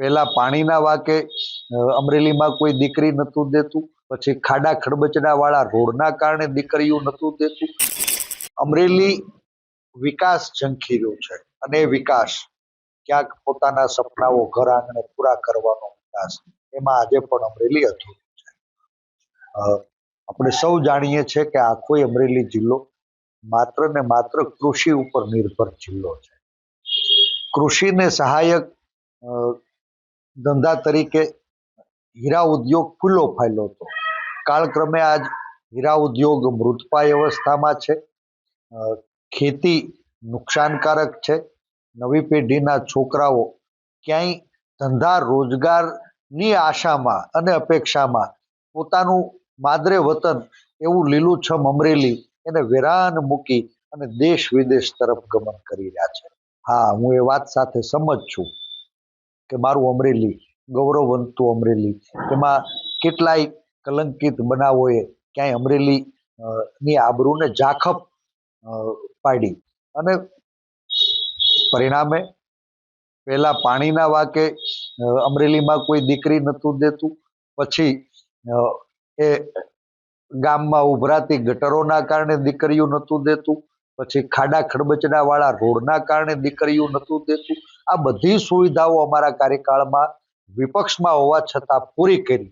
પહેલા પાણીના વાકે અમરેલીમાં કોઈ દીકરી નતું દેતું પછી ખાડા ખડબચડા વાળા રોડના કારણે દીકરીઓ નતું દેતું. અમરેલી વિકાસ ઝંખી રહ્યો છે અને વિકાસ ક્યાંક પોતાના સપનાઓ ઘર આંગણે પૂરા કરવાનો વિકાસ. એમાં આજે પણ અમરેલી અધૂરું અ, આપણે સૌ જાણીએ છીએ કે આખો અમરેલી જિલ્લો માત્ર ને માત્ર કૃષિ ઉપર નિર્ભર જિલ્લો છે. કૃષિને સહાયક ધંધા તરીકે હીરા ઉદ્યોગ ખુલ્લો ફાયલો હતો. કાળક્રમે આજ હીરા ઉદ્યોગ મૃતપાય અવસ્થામાં છે. ખેતી નુકસાનકારક છે. નવી પેઢીના છોકરાઓ ક્યાંય ધંધા રોજગારની આશામાં અને અપેક્ષામાં પોતાનું માદરે વતન એવું લીલુંછમ અમરેલી એને વેરાન મૂકી અને દેશ વિદેશ તરફ ગમન કરી રહ્યા છે. હા, હું એ વાત સાથે સમજ છું. કે મારું અમરેલી, ગૌરવવંતું અમરેલી તેમાં કેટલાય કલંકિત બનાવોએ ક્યાંય અમરેલી ની આબરૂને ઝાખપ પાડી. અને પરિણામે પહેલા પાણીના વાકે અમરેલીમાં કોઈ દીકરી નતું દેતું. પછી એ ગામમાં ઉભરાતી ગટરોના કારણે દીકરીઓ નતું દેતું. પછી ખાડા ખડબચડા વાળા રોડના કારણે દીકરીઓ નતું દેતું. આ બધી સુવિધાઓ અમારા કાર્યકાળમાં વિપક્ષમાં હોવા છતાં પૂરી કરી.